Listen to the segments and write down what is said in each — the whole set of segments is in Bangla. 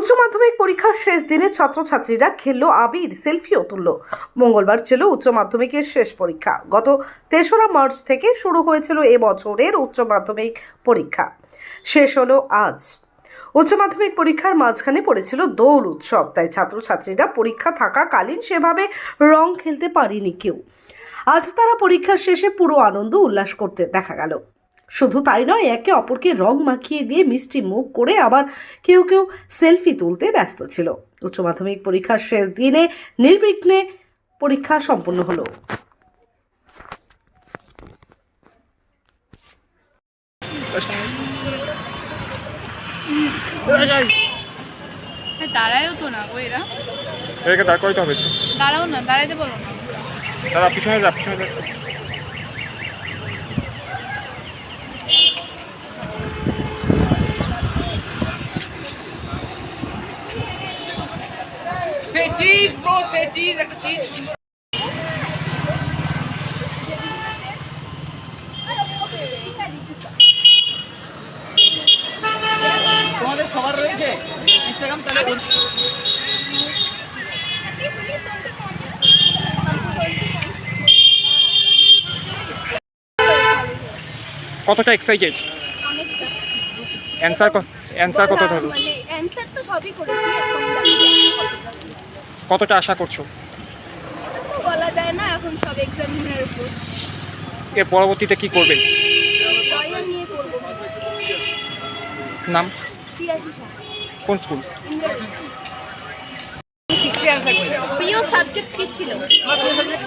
উচ্চ মাধ্যমিক পরীক্ষার শেষ দিনে ছাত্রছাত্রীরা খেললো আবির সেলফিও তুলল। মঙ্গলবার ছিল উচ্চ মাধ্যমিকের শেষ পরীক্ষা। গত তেসরা মার্চ থেকে শুরু হয়েছিল এ বছরের উচ্চ মাধ্যমিক পরীক্ষা। শেষ হলো আজ। উচ্চ মাধ্যমিক পরীক্ষার মাঝখানে পড়েছিল দৌড় উৎসব, তাই ছাত্রছাত্রীরা পরীক্ষা থাকাকালীন সেভাবে রং খেলতে পারেনি কেউ। আজ তারা পরীক্ষার শেষে পুরো আনন্দ উল্লাস করতে দেখা গেল। শুধু তাই নয় একে অপরকে রং মাখিয়ে দিয়ে মিষ্টি মুখ করে আবার কেউ কেউ সেলফি তুলতে ব্যস্ত ছিল। উচ্চ মাধ্যমিক পরীক্ষার শেষ দিনে নির্বিঘ্নে পরীক্ষা সম্পন্ন হলো। দাঁড়ায়ও তো না এরা? দাঁড় করাইতে হবে দাঁড়াও না দাঁড়াইতে বলো না। পিছনে যা পিছনে যা। চিজ ব্রো সে চিজ একটা চিজ তোমাদের সবার রয়েছে ইনস্টাগ্রাম তাহলে কতটা এক্সাইটেড অ্যান্সার অ্যান্সার কত ধরো? মানে অ্যানসার তো সবই করেছি এখন কতটা। আশা করছ? বলা যায় না এখন সব এক্সামিনের উপর। এর পরবর্তীতে কি করবে? ড্রয়িং নিয়ে পড়ব নাম? কোন স্কুল? প্রিয় সাবজেক্ট কি ছিল? আমার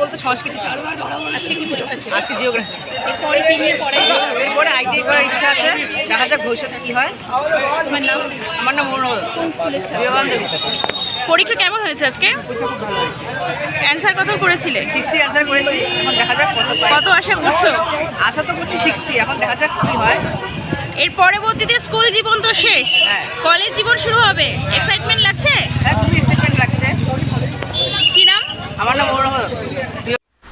বলতে সংস্কৃতি ছিল। আজকে কি পরীক্ষা ছিল? আজকে জিওগ্রাফি এরপরে কি নিয়ে পড়াই এরপরে আইটিআই করার ইচ্ছা আছে। দেখা যাক ভবিষ্যতে কি হয়। তোমার নাম? আমার নাম মনোজ কোন স্কুলের বিবেকানন্দ বিদ্যাপীঠ। পরীক্ষা কেমন হয়েছে আজকে? অ্যান্সার কত করেছিলে? সিক্সটি অ্যান্সার করেছি এখন দেখা যাক কত কত আশা করছ? আশা তো করছি সিক্সটি এখন দেখা যাক কি হয়। এর পরবর্তীতে স্কুল জীবন তো শেষ। হ্যাঁ। কলেজ জীবন শুরু হবে। এক্সাইটমেন্ট লাগছে? হ্যাঁ খুবই এক্সাইটমেন্ট লাগছে। কি নাম? আমার নাম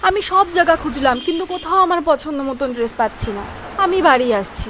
আমি সব জায়গা খুঁজলাম কিন্তু কোথাও আমার পছন্দ মতন ড্রেস পাচ্ছি না। আমি বাড়ি আসছি।